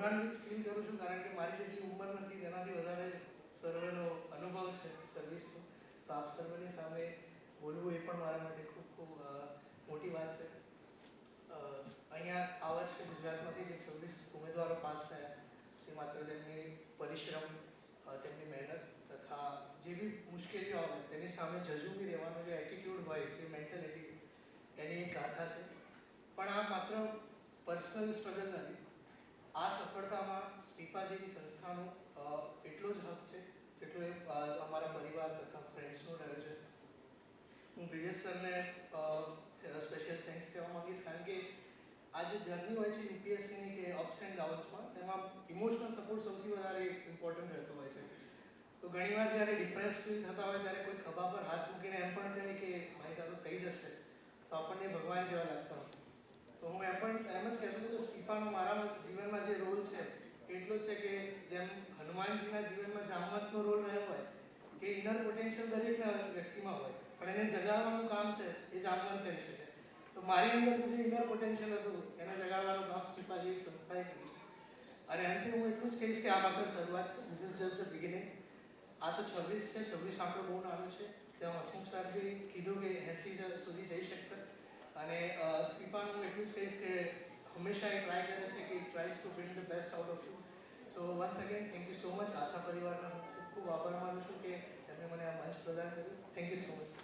કરું છું, કારણ કે મારી જેટલી ઉંમર નથી, તેનાથી વધારે સર્વેનો અનુભવ છે સર્વિસનો તો આપ સર્વની સામે બોલવું એ પણ મારા માટે ખૂબ ખૂબ મોટી વાત છે. અહીંયા આ વર્ષે ગુજરાતમાંથી જે છવ્વીસ ઉમેદવારો પાસ થયા, તે માત્ર તેમની પરિશ્રમ તેમની મહેનત તથા જે બી મુશ્કેલીઓ આવે, તેની સામે જજુમી રહેવાનો જે એટીટ્યૂડ હોય, જે મેન્ટલ એની એક ગાથા છે. પણ આ માત્ર પર્સનલ સ્ટ્રગલ નથી. આ સફળતામાં સ્પીપા જેવી સંસ્થાનો એટલો જ હક છે, એટલો એ અમારા પરિવાર તથા ફ્રેન્ડ્સનો રહ્યો છે. હું બ્રિજેશ સરને સ્પેશિયલ થેન્ક્સ કહેવા માંગીશ કારણ કે આ જે જર્ની હોય છે યુપીએસસીની કે અપ્સ એન્ડ ડાઉન્સમાં એમાં ઇમોશનલ સપોર્ટ સૌથી વધારે ઇમ્પોર્ટન્ટ રહેતો હોય છે. તો ઘણીવાર જ્યારે ડિપ્રેસ ફીલ થતા હોય ત્યારે કોઈ ખભા પર હાથ મૂકીને એમ પણ કહે કે, ભાઈ, તારું થઈ જશે. તો આપણને ભગવાન જેવા લાગતા હોય. તો હું એમ પણ એમ જ કહેતો હતો મારા જીવનમાં જે રોલ છે, એટલો છે કે જેમ હનુમાનજીના જીવનમાં જામવંતનો રોલ રહ્યો હોય, કે ઇનર પોટેન્શિયલ દરેક વ્યક્તિમાં હોય, પણ એને જગાડવાનું કામ છે, એ જામવંત કરી શકે તો મારી અંદર જે ઇનર પોટેન્શિયલ હતું, એને જગાવવાનું કામ સ્પીપા જેવી સંસ્થાએ કર્યું. અને અંતે હું એટલું જ કહીશ કે આ માત્ર શરૂઆત છે this is just the beginning આ તો છવ્વીસ છે, છવ્વીસ આંકડો બહુ નાનો છે. ત્યાં હસમુખ સાહેબે કીધું કે એસી સુધી જઈ શકશે. અને સ્પીપાનું હું એટલું જ કહીશ કે હંમેશા એ ટ્રાય કરે છે કે tries to build the best out of you so once again thank you so much Asha પરિવારના ખૂબ ખૂબ આભાર માનું છું કે તેમણે મને આ મંચ પ્રદાન કર્યું થેન્ક યુ સો મચ